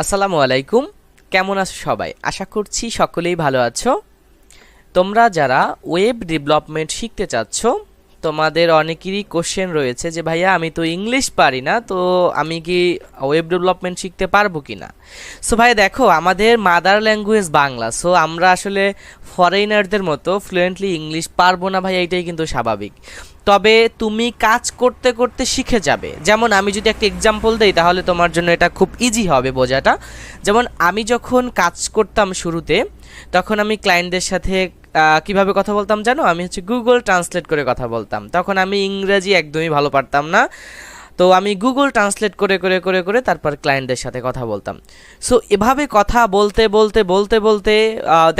আসসালামু আলাইকুম। কেমন আছো সবাই? আশা করছি সকলেই ভালো আছো। তোমরা যারা ওয়েব ডেভেলপমেন্ট শিখতে চাচ্ছ, তোমাদের অনেকেরই কোশ্চেন রয়েছে যে, ভাইয়া, আমি তো ইংলিশ পারি না, তো আমি কি ওয়েব ডেভেলপমেন্ট শিখতে পারব কি না সো ভাই দেখো, আমাদের মাদার ল্যাঙ্গুয়েজ বাংলা সো আমরা আসলে ফরেনারদের মতো ফ্লুয়েন্টলি ইংলিশ পারব না ভাই এটাই কিন্তু স্বাভাবিক। তবে তুমি কাজ করতে করতে শিখে যাবে। যেমন আমি যদি একটা এক্সাম্পল দিই, তাহলে তোমার জন্য এটা খুব ইজি হবে বোঝাটা। যেমন আমি যখন কাজ করতাম শুরুতে, তখন আমি ক্লায়েন্টদের সাথে কীভাবে কথা বলতাম জানো? আমি হচ্ছে গুগল ট্রান্সলেট করে কথা বলতাম। তখন আমি ইংরেজি একদমই ভালো পারতাম না। তো আমি গুগল ট্রান্সলেট করে করে করে করে তারপর ক্লায়েন্টদের সাথে কথা বলতাম। সো এভাবে কথা বলতে বলতে বলতে বলতে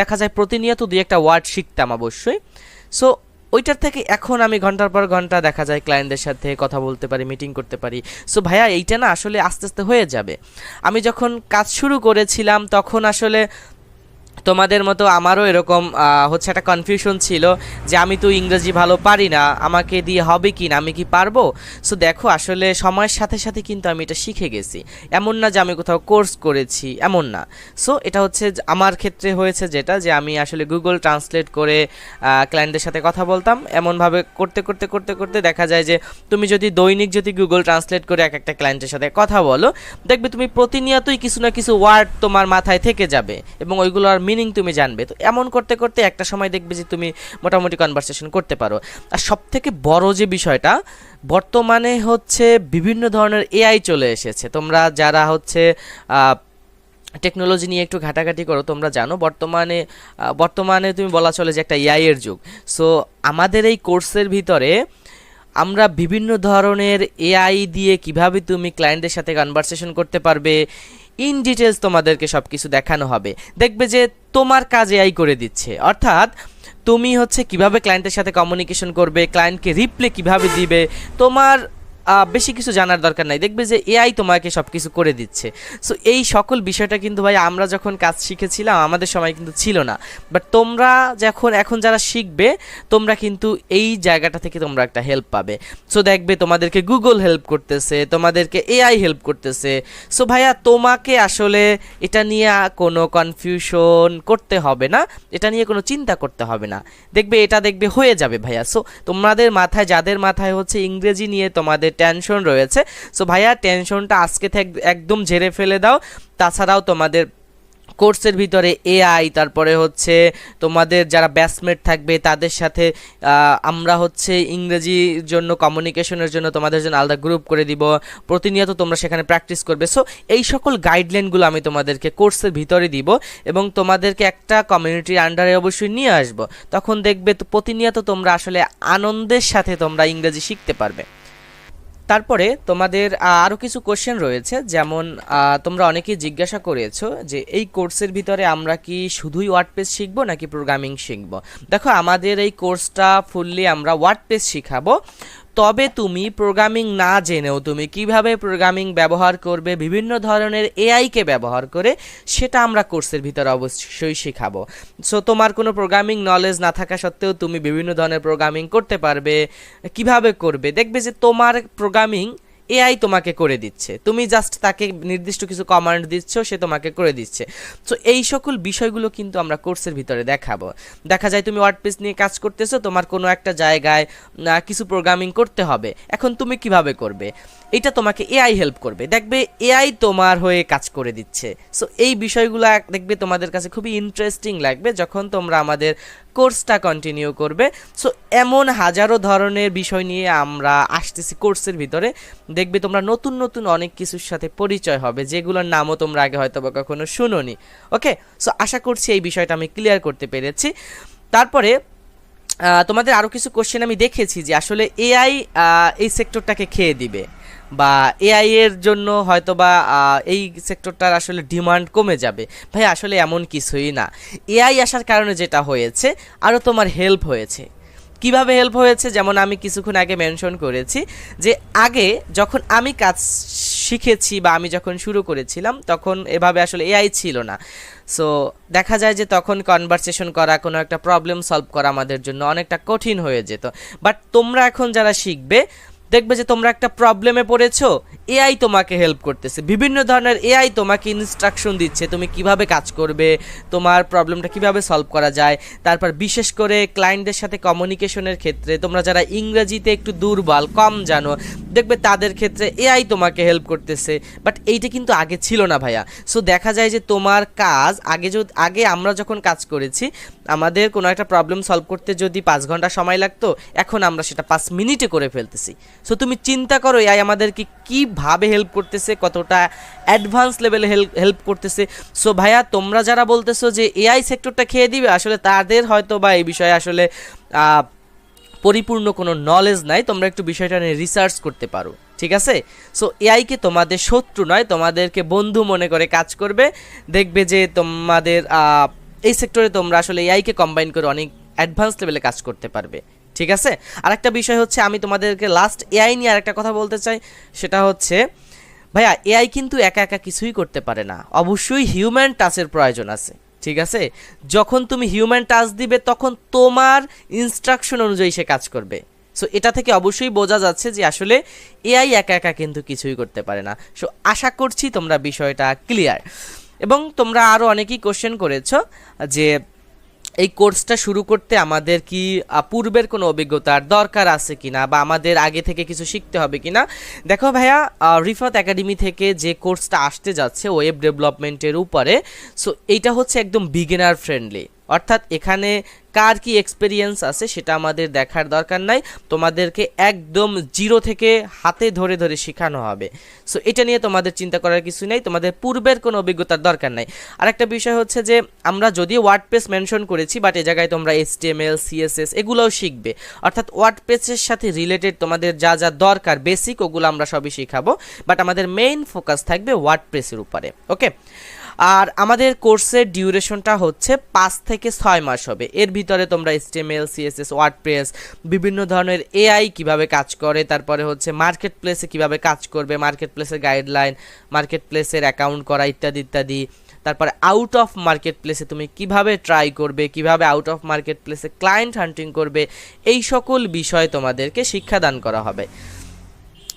দেখা যায় প্রতিনিয়ত দুই একটা ওয়ার্ড শিখতাম অবশ্যই। সো ওইটার থেকে এখন আমি ঘণ্টার পর ঘণ্টা দেখা যায় ক্লায়েন্টদের সাথে কথা বলতে পারি মিটিং করতে পারি। সো ভাইয়া, এইটা না আসলে আস্তে আস্তে হয়ে যাবে। আমি যখন কাজ শুরু করেছিলাম, তখন আসলে তোমাদের মতো আমারও এরকম হচ্ছে একটা কনফিউশন ছিল যে আমি তো ইংরেজি ভালো পারি না, আমাকে দিয়ে হবে কি না, আমি কি পারব? সো দেখো, আসলে সময়ের সাথে সাথে কিন্তু আমি এটা শিখে গেছি। এমন না যে আমি কোথাও কোর্স করেছি, এমন না। সো এটা হচ্ছে আমার ক্ষেত্রে হয়েছে যেটা যে আমি আসলে গুগল ট্রান্সলেট করে ক্লায়েন্টদের সাথে কথা বলতাম। এমনভাবে করতে করতে করতে করতে দেখা যায় যে তুমি যদি দৈনিক যদি গুগল ট্রান্সলেট করে এক একটা ক্লায়েন্টের সাথে কথা বলো, দেখবে তুমি প্রতিনিয়তই কিছু না কিছু ওয়ার্ড তোমার মাথায় থেকে যাবে এবং ওইগুলোর মিনিং তুমি জানবে। তো এমন করতে করতে একটা সময় দেখবে যে তুমি মোটামুটি কনভারসেশন করতে পারো। আর সব থেকে বড় যে বিষয়টা, বর্তমানে হচ্ছে বিভিন্ন ধরনের এআই চলে এসেছে। তোমরা যারা হচ্ছে টেকনোলজি নিয়ে একটু ঘাটাঘাটি করো, তোমরা জানো বর্তমানে বর্তমানে তুমি বলা চলে যে একটা এআই এর যুগ। সো আমাদের এই কোর্সের ভিতরে আমরা বিভিন্ন ধরনের এআই দিয়ে কীভাবে তুমি ক্লায়েন্টদের সাথে কনভারসেশন করতে পারবে ইন ডিটেলস তোমাদেরকে সব কিছু দেখানো হবে। দেখবে যে তোমার কাজ এআই করে দিচ্ছে। অর্থাৎ তুমি হচ্ছে কীভাবে ক্লায়েন্টের সাথে কমিউনিকেশন করবে ক্লায়েন্টকে রিপ্লে কীভাবে দিবে, তোমার বেশি কিছু জানার দরকার নাই। দেখবে যে এআই তোমাকে সব কিছু করে দিচ্ছে। সো এই সকল বিষয়টা কিন্তু ভাই, আমরা যখন কাজ শিখেছিলাম, আমাদের সময় কিন্তু ছিল না। বাট তোমরা যখন, এখন যারা শিখবে, তোমরা কিন্তু এই জায়গাটা থেকে তোমরা একটা হেল্প পাবে। সো দেখবে তোমাদেরকে গুগল হেল্প করতেছে, তোমাদেরকে এআই হেল্প করতেছে। সো ভাইয়া, তোমাকে আসলে এটা নিয়ে কোনো কনফিউশন করতে হবে না। এটা নিয়ে কোনো চিন্তা করতে হবে না। দেখবে এটা দেখবে হয়ে যাবে ভাইয়া। সো তোমাদের মাথায়, যাদের মাথায় হচ্ছে ইংরেজি নিয়ে তোমাদের টেনশন রয়েছে। সো ভাইয়া টেনশনটা আজকে থেকে একদম ঝেড়ে ফেলে দাও। তাছাড়াও তোমাদের কোর্সের ভিতরে এআই তারপরে হচ্ছে তোমাদের যারা ব্যাচমেট থাকবে, তাদের সাথে আমরা হচ্ছে ইংরেজির জন্য কমিউনিকেশনের জন্য তোমাদের জন্য আলাদা গ্রুপ করে দিব। প্রতিনিয়ত তোমরা সেখানে প্র্যাকটিস করবে। সো এই সকল গাইডলাইনগুলো আমি তোমাদেরকে কোর্সের ভিতরে দিব এবং তোমাদেরকে একটা কমিউনিটির আন্ডারে অবশ্যই নিয়ে আসব। তখন দেখবে তো প্রতিনিয়ত তোমরা আসলে আনন্দের সাথে তোমরা ইংরেজি শিখতে পারবে। তারপরে তোমাদের আরও কিছু কোশ্চেন রয়েছে। যেমন তোমরা অনেকেই জিজ্ঞাসা করেছ যে, এই কোর্সের ভিতরে আমরা কি শুধুই ওয়ার্ডপেজ শিখব নাকি প্রোগ্রামিং শিখব? দেখো, আমাদের এই কোর্সটা ফুললি আমরা ওয়ার্ডপেজ শিখাবো। তবে তুমি প্রোগ্রামিং না জেনেও তুমি কীভাবে প্রোগ্রামিং ব্যবহার করবে, বিভিন্ন ধরনের এআইকে ব্যবহার করে, সেটা আমরা কোর্সের ভিতরে অবশ্যই শেখাবো। সো তোমার কোনো প্রোগ্রামিং নলেজ না থাকা সত্ত্বেও তুমি বিভিন্ন ধরনের প্রোগ্রামিং করতে পারবে, কীভাবে করবে? দেখবে যে তোমার প্রোগ্রামিং এআই তোমাকে করে দিচ্ছে। তুমি জাস্ট তাকে নির্দিষ্ট কিছু কমান্ড দিচ্ছ, সে তোমাকে করে দিচ্ছে। তো এই সকল বিষয়গুলো কিন্তু আমরা কোর্সের ভিতরে দেখাবো। দেখা যায় তুমি ওয়ার্ডপেজ নিয়ে কাজ করতেছো, তোমার কোনো একটা জায়গায় কিছু প্রোগ্রামিং করতে হবে। এখন তুমি কীভাবে করবে? এটা তোমাকে এআই হেল্প করবে। দেখবে এআই তোমার হয়ে কাজ করে দিচ্ছে। সো এই বিষয়গুলো দেখবে তোমাদের কাছে খুবই ইন্টারেস্টিং লাগবে যখন তোমরা আমাদের কোর্সটা কন্টিনিউ করবে। সো এমন হাজারো ধরনের বিষয় নিয়ে আমরা আসতেছি কোর্সের ভিতরে। দেখবে তোমরা নতুন নতুন অনেক কিছুর সাথে পরিচয় হবে, যেগুলোর নামও তোমরা আগে হয়তো বা কখনো শুনোনি। ওকে? সো আশা করছি এই বিষয়টা আমি ক্লিয়ার করতে পেরেছি। তারপরে তোমাদের আরও কিছু কোশ্চেন আমি দেখেছি যে আসলে এআই এই সেক্টরটাকে খেয়ে দিবে বা এআই এর জন্য হয়তো বা এই সেক্টরটার আসলে ডিমান্ড কমে যাবে। ভাই, আসলে এমন কিছুই না। এআই আসার কারণে যেটা হয়েছে আরও তোমার হেল্প হয়েছে। কীভাবে হেল্প হয়েছে? যেমন আমি কিছুক্ষণ আগে মেনশন করেছি যে আগে যখন আমি কাজ শিখেছি বা আমি যখন শুরু করেছিলাম, তখন এভাবে আসলে এআই ছিল না। সো দেখা যায় যে তখন কনভারসেশন করা, কোনো একটা প্রবলেম সলভ করা আমাদের জন্য অনেকটা কঠিন হয়ে যেত। বাট তোমরা এখন যারা শিখবে দেখবে যে তোমরা একটা প্রবলেমে পড়েছো এআই তোমাকে হেল্প করতেছে। বিভিন্ন ধরনের এআই তোমাকে ইনস্ট্রাকশন দিচ্ছে, তুমি কীভাবে কাজ করবে, তোমার প্রবলেমটা কীভাবে সলভ করা যায়। তারপর বিশেষ করে ক্লায়েন্টদের সাথে কমিউনিকেশনের ক্ষেত্রে তোমরা যারা ইংরেজিতে একটু দুর্বল, কম জানো দেখবে তাদের ক্ষেত্রে এআই তোমাকে হেল্প করতেছে বাট এইটা কিন্তু আগে ছিল না ভাইয়া। সো দেখা যায় যে তোমার কাজ, আগে যদি আগে আমরা যখন কাজ করেছি, আমাদের কোনো একটা প্রবলেম সলভ করতে যদি পাঁচ ঘণ্টা সময় লাগতো, এখন আমরা সেটা পাঁচ মিনিটে করে ফেলতেছি। সো তুমি চিন্তা করো এআই আমাদেরকে কীভাবে হেল্প করতেছে, কতটা অ্যাডভান্স লেভেলে হেল্প হেল্প করতেছে। সো ভাইয়া, তোমরা যারা বলতেছো যে এআই সেক্টরটা খেয়ে দিবে, আসলে তাদের হয়তো বা এই বিষয়ে আসলে পরিপূর্ণ কোনো নলেজ নাই, তোমরা একটু বিষয়টা নিয়ে রিসার্চ করতে পারো, ঠিক আছে? সো এআইকে তোমাদের শত্রু নয়, তোমাদেরকে বন্ধু মনে করে কাজ করবে। দেখবে যে তোমাদের এই সেক্টরে তোমরা আসলে এআইকে কম্বাইন করে অনেক অ্যাডভান্স লেভেলে কাজ করতে পারবে, ঠিক আছে? আরেকটা বিষয় হচ্ছে, আমি তোমাদেরকে লাস্ট এআই নিয়ে আরেকটা কথা বলতে চাই, সেটা হচ্ছে, ভাইয়া এআই কিন্তু একা একা কিছুই করতে পারে না। অবশ্যই হিউম্যান টাচের প্রয়োজন আছে। ঠিক আছে? যখন তুমি হিউম্যান টাচ দিবে, তখন তোমার ইনস্ট্রাকশন অনুযায়ী সে কাজ করবে। সো এটা থেকে অবশ্যই বোঝা যাচ্ছে যে আসলে এআই একা একা কিন্তু কিছুই করতে পারে না। সো আশা করছি তোমরা বিষয়টা ক্লিয়ার এবং তোমরা আরও অনেকেই কোশ্চেন করেছ যে এই কোর্সটা শুরু করতে আমাদের কি পূর্বের কোনো অভিজ্ঞতার দরকার আছে কি না বা আমাদের আগে থেকে কিছু শিখতে হবে কি না দেখো ভাইয়া রিফাত একাডেমি থেকে যে কোর্সটা আসতে যাচ্ছে ওয়েব ডেভেলপমেন্টের উপরে, সো এইটা হচ্ছে একদম বিগিনার ফ্রেন্ডলি অর্থাৎ এখানে কার কি এক্সপেরিয়েন্স আছে সেটা আমাদের দেখার দরকার নাই। তোমাদেরকে একদম জিরো থেকে হাতে ধরে ধরে শেখানো হবে। সো এটা নিয়ে তোমাদের চিন্তা করার কিছু নেই, তোমাদের পূর্বের কোনো অভিজ্ঞতার দরকার নাই। আরেকটা বিষয় হচ্ছে যে, আমরা যদিও ওয়ার্ড পেজ মেনশন করেছি বাট এ জায়গায় তোমরা H T M L CSS এগুলোও শিখবে। অর্থাৎ ওয়ার্ড পেজের সাথে রিলেটেড তোমাদের যা যা দরকার বেসিক ওগুলো আমরা সবই শিখাবো বাট আমাদের মেইন ফোকাস থাকবে ওয়ার্ড প্রেসের উপরে। ওকে আর আমাদের কোর্সের ডিউরেশনটা হচ্ছে পাঁচ থেকে ছয় মাস হবে। এর ভিতরে তোমরা এসটিএমএল সিএসএস ওয়ার্ডপ্রেস বিভিন্ন ধরনের এআই কীভাবে কাজ করে, তারপরে হচ্ছে মার্কেট প্লেসে কীভাবে কাজ করবে মার্কেট প্লেসের গাইডলাইন মার্কেট প্লেসের অ্যাকাউন্ট করা ইত্যাদি ইত্যাদি। তারপরে আউট অফ মার্কেট প্লেসে তুমি কীভাবে ট্রাই করবে, কীভাবে আউট অফ মার্কেট প্লেসে ক্লায়েন্ট হান্টিং করবে, এই সকল বিষয় তোমাদেরকে শিক্ষাদান করা হবে।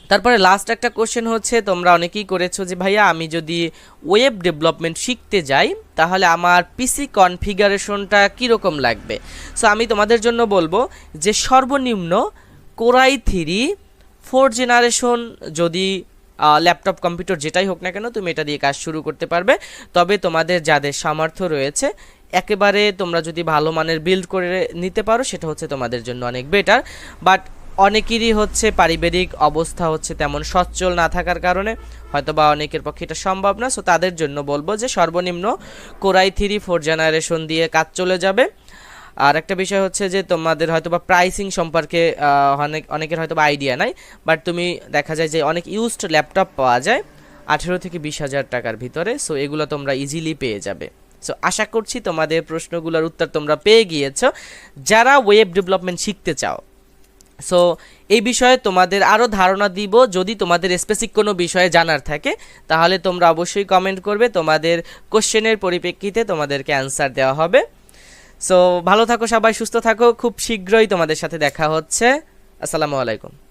তারপরে লাস্ট একটা কোশ্চেন হচ্ছে, তোমরা অনেকেই করেছ যে, ভাইয়া, আমি যদি ওয়েব ডেভেলপমেন্ট শিখতে যাই, তাহলে আমার পিসি কনফিগারেশনটা কীরকম লাগবে? সো আমি তোমাদের জন্য বলব যে, সর্বনিম্ন core i three four generation যদি ল্যাপটপ কম্পিউটার যেটাই হোক না কেন, তুমি এটা দিয়ে কাজ শুরু করতে পারবে। তবে তোমাদের যাদের সামর্থ্য রয়েছে, একেবারে তোমরা যদি ভালো মানের বিল্ড করে নিতে পারো, সেটা হচ্ছে তোমাদের জন্য অনেক বেটার বাট অনেকেরই হচ্ছে পারিবারিক অবস্থা হচ্ছে তেমন সচ্ছল না থাকার কারণে হয়তো বা অনেকের পক্ষে এটা সম্ভব না। সো তাদের জন্য বলব যে সর্বনিম্ন কোরাই থ্রি ফোর জেনারেশন দিয়ে কাজ চলে যাবে। আর একটা বিষয় হচ্ছে যে তোমাদের হয়তো বা প্রাইসিং সম্পর্কে অনেক, অনেকের হয়তো বা আইডিয়া নাই। বাট তুমি দেখা যায় যে অনেক ইউজড ল্যাপটপ পাওয়া যায় আঠেরো থেকে বিশ হাজার টাকার ভিতরে। সো এগুলো তোমরা ইজিলি পেয়ে যাবে। সো আশা করছি তোমাদের প্রশ্নগুলোর উত্তর তোমরা পেয়ে গিয়েছো। যারা ওয়েব ডেভেলপমেন্ট শিখতে চাও সো এই বিষয়ে তোমাদের আরও ধারণা দিব। যদি তোমাদের স্পেসিক কোনো বিষয়ে জানার থাকে, তাহলে তোমরা অবশ্যই কমেন্ট করবে। তোমাদের কোশ্চেনের পরিপ্রেক্ষিতে তোমাদেরকে অ্যান্সার দেওয়া হবে। সো ভালো থাকো সবাই, সুস্থ থাকো। খুব শীঘ্রই তোমাদের সাথে দেখা হচ্ছে। আসসালামু আলাইকুম।